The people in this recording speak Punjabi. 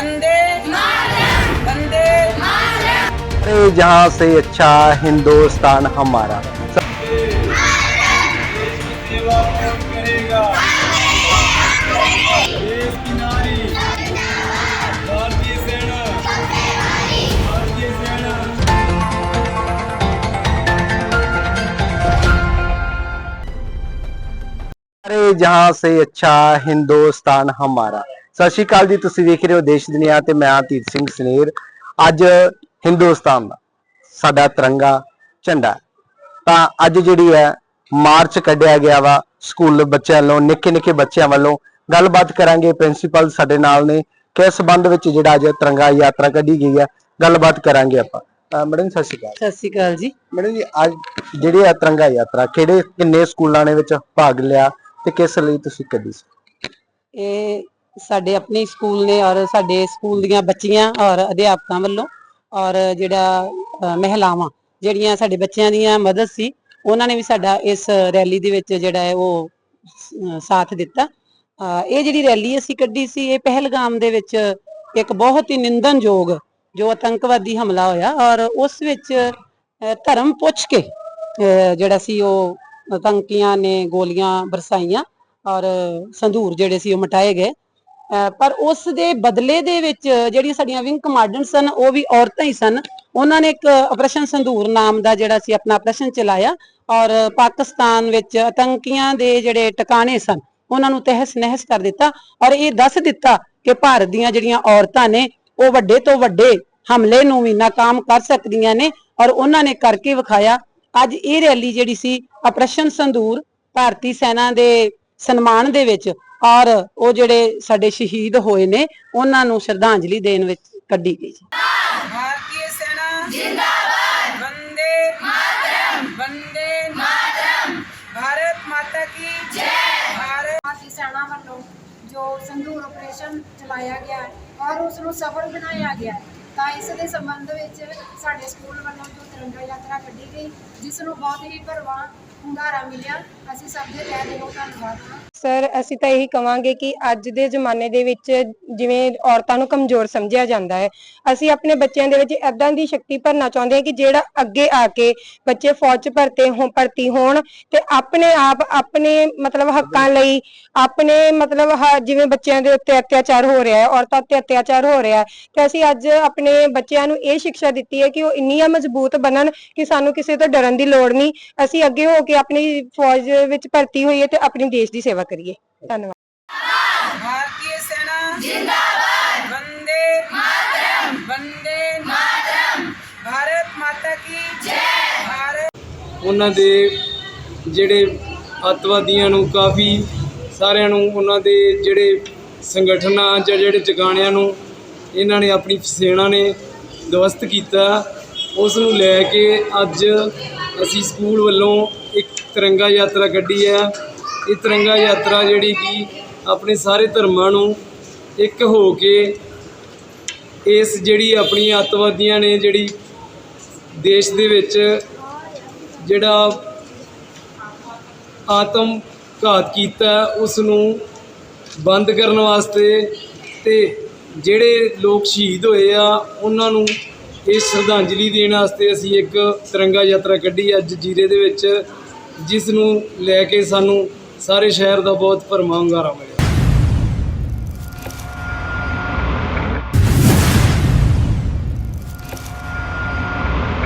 वंदे वंदे अरे जहाँ से अच्छा हिंदुस्तान हमारा। अरे जहाँ से अच्छा हिंदुस्तान हमारा। ਸਤਿ ਸ਼੍ਰੀ ਅਕਾਲ ਜੀ ਤੁਸੀਂ ਵੇਖ ਰਹੇ ਹੋ ਦੇਸ਼ ਦੁਨੀਆ ਤੇ ਮੈਂ ਆਤੀਤ ਸਿੰਘ ਸਨੇਰ। ਅੱਜ ਹਿੰਦੁਸਤਾਨ ਦਾ ਸਾਡਾ ਤਿਰੰਗਾ ਝੰਡਾ ਤਾਂ ਅੱਜ ਜਿਹੜੀ ਹੈ ਮਾਰਚ ਕੱਢਿਆ ਗਿਆ ਵਾ ਸਕੂਲ ਬੱਚਿਆਂ ਵੱਲੋਂ ਨਿੱਕੇ ਨਿੱਕੇ ਬੱਚਿਆਂ ਵੱਲੋਂ। ਗੱਲਬਾਤ ਕਰਾਂਗੇ ਪ੍ਰਿੰਸੀਪਲ ਸਾਡੇ ਨਾਲ ਨੇ। ਕਿਸ ਸੰਬੰਧ ਵਿੱਚ ਜਿਹੜਾ ਅੱਜ ਤਿਰੰਗਾ ਯਾਤਰਾ ਕੱਢੀ ਗਈ ਹੈ ਗੱਲਬਾਤ ਕਰਾਂਗੇ ਆਪਾਂ। ਮੈਡਮ ਸਤਿ ਸ਼੍ਰੀ ਅਕਾਲ। ਸਤਿ ਸ਼੍ਰੀ ਅਕਾਲ ਜੀ। ਮੈਡਮ ਜੀ ਅੱਜ ਜਿਹੜੀ ਆ ਤਿਰੰਗਾ ਯਾਤਰਾ ਕਿਹੜੇ ਕਿੰਨੇ ਸਕੂਲਾਂ ਨੇ ਵਿੱਚ ਭਾਗ ਲਿਆ ਤੇ ਕਿਸ ਲਈ ਤੁਸੀਂ ਕੱਢੀ ਸੀ? ਇਹ ਸਾਡੇ ਆਪਣੇ ਸਕੂਲ ਨੇ ਔਰ ਸਾਡੇ ਸਕੂਲ ਦੀਆਂ ਬੱਚੀਆਂ ਔਰ ਅਧਿਆਪਕਾਂ ਵੱਲੋਂ ਔਰ ਜਿਹੜਾ ਮਹਿਲਾਵਾਂ ਜਿਹੜੀਆਂ ਸਾਡੇ ਬੱਚਿਆਂ ਦੀਆਂ ਮਦਦ ਸੀ ਉਹਨਾਂ ਨੇ ਵੀ ਸਾਡਾ ਇਸ ਰੈਲੀ ਦੇ ਵਿੱਚ ਜਿਹੜਾ ਹੈ ਉਹ ਸਾਥ ਦਿੱਤਾ। ਇਹ ਜਿਹੜੀ ਰੈਲੀ ਅਸੀਂ ਕੱਢੀ ਸੀ ਇਹ ਪਹਿਲਗਾਮ ਦੇ ਵਿੱਚ ਇੱਕ ਬਹੁਤ ਹੀ ਨਿੰਦਨਯੋਗ ਜੋ ਆਤੰਕਵਾਦੀ ਹਮਲਾ ਹੋਇਆ ਔਰ ਉਸ ਵਿੱਚ ਧਰਮ ਪੁੱਛ ਕੇ ਅ, ਜਿਹੜਾ ਸੀ ਉਹ ਆਤੰਕੀਆਂ ਨੇ ਗੋਲੀਆਂ ਬਰਸਾਈਆਂ ਔਰ ਸੰਧੂਰ ਜਿਹੜੇ ਸੀ ਉਹ ਮਟਾਏ ਗਏ। ਪਰ ਉਸ ਦੇ ਬਦਲੇ ਦੇ ਵਿੱਚ ਜਿਹੜੀਆਂ ਸਾਡੀਆਂ ਵਿੰਗ ਕਮਾਂਡੈਂਟ ਸਨ, ਉਹ ਵੀ ਔਰਤਾਂ ਹੀ ਸਨ। ਉਹਨਾਂ ਨੇ ਇੱਕ ਆਪਰੇਸ਼ਨ ਸੰਧੂਰ ਨਾਮ ਦਾ ਜਿਹੜਾ ਸੀ ਆਪਣਾ ਆਪਰੇਸ਼ਨ ਚਲਾਇਆ ਔਰ ਪਾਕਿਸਤਾਨ ਵਿੱਚ ਆਤੰਕੀਆਂ ਦੇ ਜਿਹੜੇ ਟਿਕਾਣੇ ਸਨ, ਉਹਨਾਂ ਨੂੰ ਤਹਿਸ ਨਹਿਸ ਕਰ ਦਿੱਤਾ ਔਰ ਇਹ ਦੱਸ ਦਿੱਤਾ ਕਿ ਭਾਰਤ ਦੀਆਂ ਜਿਹੜੀਆਂ ਔਰਤਾਂ ਨੇ, ਉਹ ਵੱਡੇ ਤੋਂ ਵੱਡੇ ਹਮਲੇ ਨੂੰ ਵੀ ਨਾਕਾਮ ਕਰ ਸਕਦੀਆਂ ਨੇ ਔਰ ਉਹਨਾਂ ਨੇ ਕਰਕੇ ਵਿਖਾਇਆ। ਅੱਜ ਇਹ ਰੈਲੀ ਜਿਹੜੀ ਸੀ ਆਪਰੇਸ਼ਨ ਸੰਧੂਰ ਭਾਰਤੀ ਸੈਨਾ ਦੇ ਸਨਮਾਨ ਦੇ ਵਿੱਚ ਔਰ ਉਹ ਜਿਹੜੇ ਸਾਡੇ ਸ਼ਹੀਦ ਹੋਏ ਨੇ ਉਹਨਾਂ ਨੂੰ ਸ਼ਰਧਾਂਜਲੀ ਦੇਣ ਵਿੱਚ ਕੱਢੀ ਗਈ ਜੀ। ਭਾਰਤੀ ਸੈਨਾ। ਜਿੰਦਾਬਾਦ। ਵੰਦੇ ਮਾਤਰਮ। ਵੰਦੇ ਮਾਤਰਮ। ਭਾਰਤ ਮਾਤਾ ਕੀ ਜੈ। ਭਾਰਤ। ਸੈਨਾ ਵੱਲੋਂ ਜੋ ਸੰਧੂਰ ਆਪਰੇਸ਼ਨ ਚਲਾਇਆ ਗਿਆ ਔਰ ਉਸ ਨੂੰ ਸਫਲ ਬਣਾਇਆ ਗਿਆ ਤਾਂ ਇਸ ਦੇ ਸੰਬੰਧ ਵਿੱਚ ਸਾਡੇ ਸਕੂਲ ਵੱਲੋਂ ਜੋ ਤਿਰੰਗਾ ਯਾਤਰਾ ਕੱਢੀ ਗਈ ਜਿਸ ਨੂੰ ਬਹੁਤ ਹੀ ਭਰਵਾਂ ਹੁੰਗਾਰਾ ਮਿਲਿਆ। ਅਸੀਂ ਸਭ ਦੇ ਤਹਿ ਦਿਲੋਂ ਧੰਨਵਾਦ ਹਾਂ। ਸਰ, ਅਸੀਂ ਤਾਂ ਇਹੀ ਕਵਾਂਗੇ ਕਿ ਅੱਜ ਦੇ ਜ਼ਮਾਨੇ ਦੇ ਵਿੱਚ ਜਿਵੇਂ ਔਰਤਾਂ ਨੂੰ ਕਮਜ਼ੋਰ ਸਮਝਿਆ ਜਾਂਦਾ ਹੈ, ਅਸੀਂ ਆਪਣੇ ਬੱਚਿਆਂ ਦੇ ਵਿੱਚ ਐਦਾਂ ਦੀ ਸ਼ਕਤੀ ਭਰਨਾ ਚਾਹੁੰਦੇ ਹਾਂ ਕਿ ਜਿਹੜਾ ਅੱਗੇ ਆ ਕੇ ਬੱਚੇ ਫੌਜ 'ਚ ਭਰਤੇ ਹੋ ਭਰਤੀ ਹੋਣ ਤੇ ਆਪਣੇ ਆਪ, ਆਪਣੇ ਮਤਲਬ ਹੱਕਾਂ ਲਈ, ਆਪਣੇ ਮਤਲਬ ਜਿਵੇਂ ਬੱਚਿਆਂ ਦੇ ਉੱਤੇ ਅਤਿਆਚਾਰ ਹੋ ਰਿਹਾ ਹੈ, ਔਰਤਾਂ ਉੱਤੇ ਅਤਿਆਚਾਰ ਹੋ ਰਿਹਾ ਹੈ, ਤੇ ਅਸੀਂ ਅੱਜ ਆਪਣੇ ਬੱਚਿਆਂ ਨੂੰ ਇਹ ਸਿੱਖਿਆ ਦਿੱਤੀ ਹੈ ਕਿ ਉਹ ਇੰਨੀਆਂ ਮਜ਼ਬੂਤ ਬਣਨ ਕਿ ਸਾਨੂੰ ਕਿਸੇ ਤੋਂ ਡਰਨ ਦੀ ਲੋੜ ਨਹੀਂ, ਅਸੀਂ ਅੱਗੇ ਹੋ ਕੇ ਆਪਣੀ ਫੌਜ ਵਿੱਚ ਭਰਤੀ ਹੋਈਏ ਤੇ ਆਪਣੇ ਦੇਸ਼ ਦੀ ਸੇਵਾ ਕਰੀਏ। ਧੰਨਵਾਦ। ਭਾਰਤੀ ਸੈਨਾ ਜਿੰਦਾਬਾਦ। ਵੰਦੇ ਮਾਤਰਮ। ਵੰਦੇ ਮਾਤਰਮ। ਭਾਰਤ ਮਾਤਾ ਕੀ ਜੈ। ਭਾਰਤ। ਉਹਨਾਂ ਦੇ ਜਿਹੜੇ ਅਤਵਾਦੀਆਂ ਨੂੰ ਕਾਫੀ ਸਾਰਿਆਂ ਨੂੰ ਉਹਨਾਂ ਦੇ ਜਿਹੜੇ ਸੰਗਠਨਾਂ ਜਾਂ ਜਿਹੜੇ ਜਗਾਣਿਆਂ ਨੂੰ ਇਹਨਾਂ ਨੇ ਆਪਣੀ ਸੈਨਾ ਨੇ ਦਵਸਤ ਕੀਤਾ ਉਸ ਨੂੰ ਲੈ ਕੇ ਅੱਜ ਅਸੀਂ ਸਕੂਲ ਵੱਲੋਂ ਇੱਕ ਤਿਰੰਗਾ ਯਾਤਰਾ ਕੱਢੀ ਹੈ। ਇਹ ਤਿਰੰਗਾ ਯਾਤਰਾ ਜਿਹੜੀ ਕਿ ਆਪਣੇ ਸਾਰੇ ਧਰਮਾਂ ਨੂੰ ਇੱਕ ਹੋ ਕੇ ਇਸ ਜਿਹੜੀ ਆਪਣੀ ਅੱਤਵਾਦੀਆਂ ਨੇ ਜਿਹੜੀ ਦੇਸ਼ ਦੇ ਵਿੱਚ ਜਿਹੜਾ ਆਤਮ ਘਾਤ ਕੀਤਾ ਉਸ ਨੂੰ ਬੰਦ ਕਰਨ ਵਾਸਤੇ ਤੇ ਜਿਹੜੇ ਲੋਕ ਸ਼ਹੀਦ ਹੋਏ ਆ, ਉਹਨਾਂ ਨੂੰ ਇਹ ਸ਼ਰਧਾਂਜਲੀ ਦੇਣ ਵਾਸਤੇ ਅਸੀਂ ਇੱਕ ਤਿਰੰਗਾ ਯਾਤਰਾ ਕੱਢੀ ਅੱਜ ਜੀਰੇ ਦੇ ਵਿੱਚ, ਜਿਸ ਨੂੰ ਲੈ ਕੇ ਸਾਨੂੰ ਸਾਰੇ ਸ਼ਹਿਰ ਦਾ ਬਹੁਤ ਭਰਮਾ ਹੁੰਗਾਰਾ ਮਿਲਿਆ